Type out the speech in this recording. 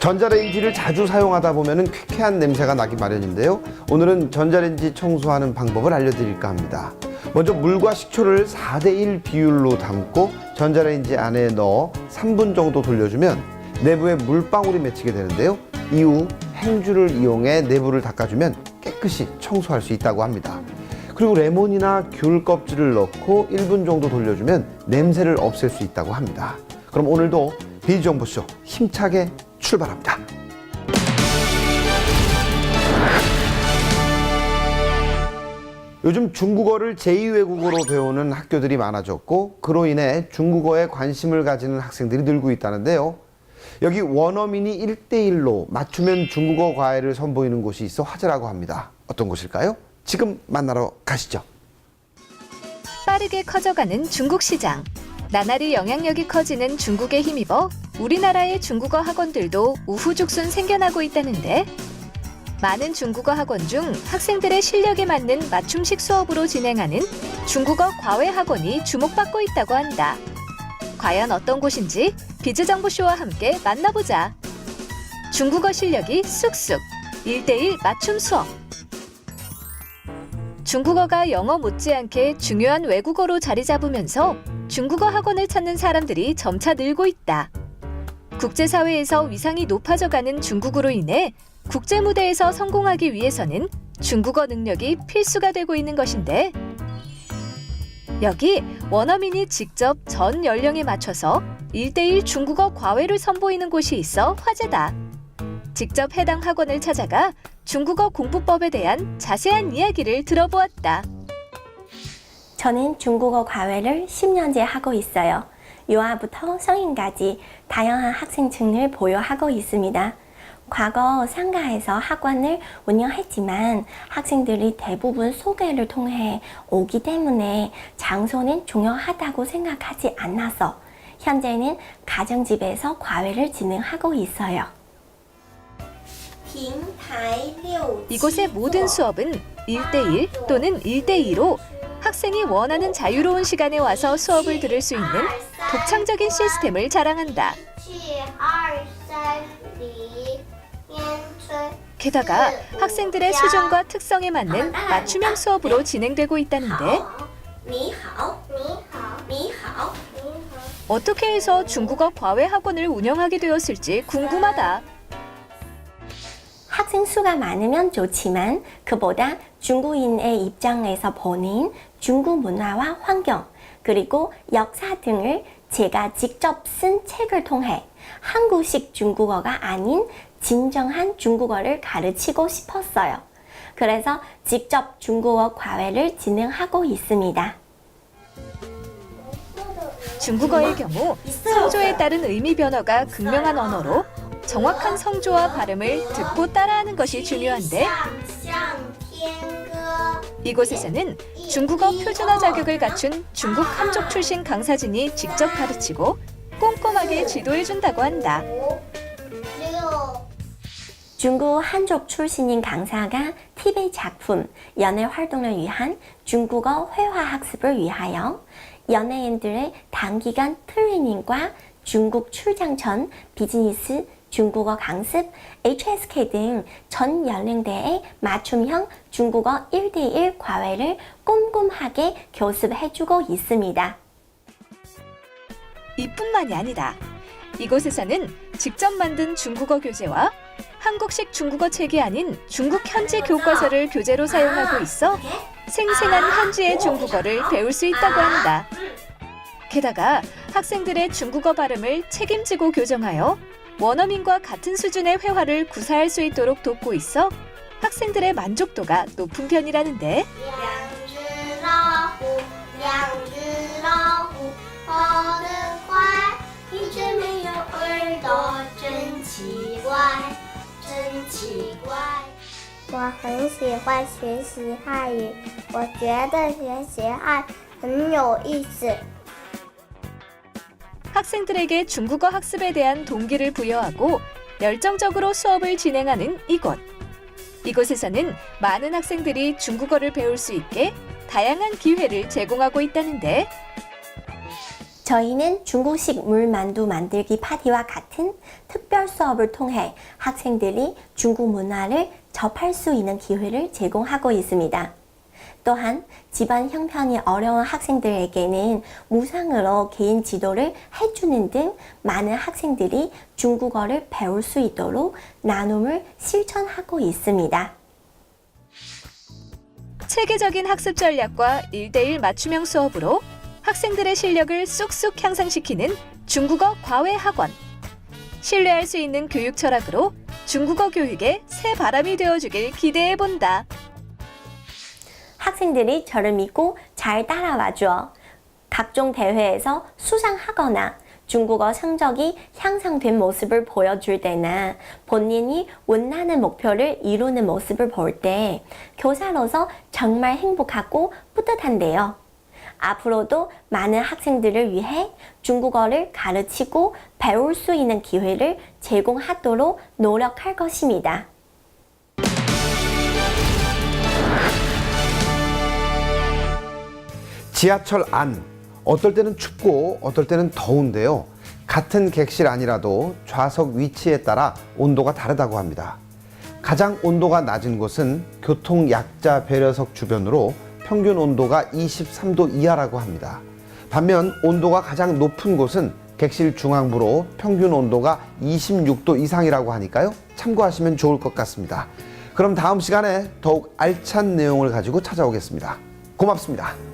전자레인지를 자주 사용하다 보면 쾌쾌한 냄새가 나기 마련인데요. 오늘은 전자레인지 청소하는 방법을 알려드릴까 합니다. 먼저 물과 식초를 4대1 비율로 담고 전자레인지 안에 넣어 3분 정도 돌려주면 내부에 물방울이 맺히게 되는데요. 이후 행주를 이용해 내부를 닦아주면 깨끗이 청소할 수 있다고 합니다. 그리고 레몬이나 귤 껍질을 넣고 1분 정도 돌려주면 냄새를 없앨 수 있다고 합니다. 그럼 오늘도 비정보쇼 힘차게 출발합니다. 요즘 중국어를 제2외국어로 배우는 학교들이 많아졌고 그로 인해 중국어에 관심을 가지는 학생들이 늘고 있다는데요. 여기 원어민이 1대1로 맞춤형 중국어 과외를 선보이는 곳이 있어 화제라고 합니다. 어떤 곳일까요? 지금 만나러 가시죠. 빠르게 커져가는 중국 시장. 나날이 영향력이 커지는 중국에 힘입어 우리나라의 중국어 학원들도 우후죽순 생겨나고 있다는데 많은 중국어 학원 중 학생들의 실력에 맞는 맞춤식 수업으로 진행하는 중국어 과외 학원이 주목받고 있다고 한다. 과연 어떤 곳인지 비즈정보쇼와 함께 만나보자. 중국어 실력이 쑥쑥 1대1 맞춤 수업. 중국어가 영어 못지않게 중요한 외국어로 자리 잡으면서 중국어 학원을 찾는 사람들이 점차 늘고 있다. 국제사회에서 위상이 높아져가는 중국으로 인해 국제 무대에서 성공하기 위해서는 중국어 능력이 필수가 되고 있는 것인데 여기 원어민이 직접 전 연령에 맞춰서 1대1 중국어 과외를 선보이는 곳이 있어 화제다. 직접 해당 학원을 찾아가 중국어 공부법에 대한 자세한 이야기를 들어보았다. 저는 중국어 과외를 10년째 하고 있어요. 유아부터 성인까지 다양한 학생층을 보유하고 있습니다. 과거 상가에서 학원을 운영했지만 학생들이 대부분 소개를 통해 오기 때문에 장소는 중요하다고 생각하지 않아서 현재는 가정집에서 과외를 진행하고 있어요. 이곳의 모든 수업은 1대1 또는 1대2로 학생이 원하는 자유로운 시간에 와서 수업을 들을 수 있는 독창적인 시스템을 자랑한다. 게다가 학생들의 수준과 특성에 맞는 맞춤형 수업으로 진행되고 있다는데 어떻게 해서 중국어 과외 학원을 운영하게 되었을지 궁금하다. 학생 수가 많으면 좋지만 그보다 중국인의 입장에서 보는 중국 문화와 환경, 그리고 역사 등을 제가 직접 쓴 책을 통해 한국식 중국어가 아닌 진정한 중국어를 가르치고 싶었어요. 그래서 직접 중국어 과외를 진행하고 있습니다. 중국어의 경우 성조에 따른 의미 변화가 극명한 언어로 정확한 성조와 발음을 듣고 따라하는 것이 중요한데 이곳에서는 중국어 표준화 자격을 갖춘 중국 한족 출신 강사진이 직접 가르치고 꼼꼼하게 지도해준다고 한다. 중국 한족 출신인 강사가 TV 작품 연애 활동을 위한 중국어 회화 학습을 위하여 연예인들의 단기간 트레이닝과 중국 출장 전 비즈니스 중국어 강습, HSK 등 전 연령대의 맞춤형 중국어 1대1 과외를 꼼꼼하게 교습해주고 있습니다. 이뿐만이 아니다. 이곳에서는 직접 만든 중국어 교재와 한국식 중국어 책이 아닌 중국 현지 교과서를 교재로 사용하고 있어 생생한 현지의 중국어를 배울 수 있다고 한다. 게다가 학생들의 중국어 발음을 책임지고 교정하여 원어민과 같은 수준의 회화를 구사할 수 있도록 돕고 있어 학생들의 만족도가 높은 편이라는데 两只老虎，两只老虎跑得快，一只没有耳朵，真奇怪，真奇怪。我很喜欢学习汉语，我觉得学习汉很有意思。 학생들에게 중국어 학습에 대한 동기를 부여하고 열정적으로 수업을 진행하는 이곳. 이곳에서는 많은 학생들이 중국어를 배울 수 있게 다양한 기회를 제공하고 있다는데 저희는 중국식 물만두 만들기 파티와 같은 특별 수업을 통해 학생들이 중국 문화를 접할 수 있는 기회를 제공하고 있습니다. 또한 집안 형편이 어려운 학생들에게는 무상으로 개인 지도를 해주는 등 많은 학생들이 중국어를 배울 수 있도록 나눔을 실천하고 있습니다. 체계적인 학습 전략과 1대1 맞춤형 수업으로 학생들의 실력을 쑥쑥 향상시키는 중국어 과외 학원. 신뢰할 수 있는 교육 철학으로 중국어 교육의 새 바람이 되어주길 기대해 본다. 학생들이 저를 믿고 잘 따라와 줘. 각종 대회에서 수상하거나 중국어 성적이 향상된 모습을 보여줄 때나 본인이 원하는 목표를 이루는 모습을 볼 때 교사로서 정말 행복하고 뿌듯한데요. 앞으로도 많은 학생들을 위해 중국어를 가르치고 배울 수 있는 기회를 제공하도록 노력할 것입니다. 지하철 안 어떨 때는 춥고 어떨 때는 더운데요. 같은 객실 안이라도 좌석 위치에 따라 온도가 다르다고 합니다. 가장 온도가 낮은 곳은 교통 약자 배려석 주변으로 평균 온도가 23도 이하라고 합니다. 반면 온도가 가장 높은 곳은 객실 중앙부로 평균 온도가 26도 이상이라고 하니까요. 참고하시면 좋을 것 같습니다. 그럼 다음 시간에 더욱 알찬 내용을 가지고 찾아오겠습니다. 고맙습니다.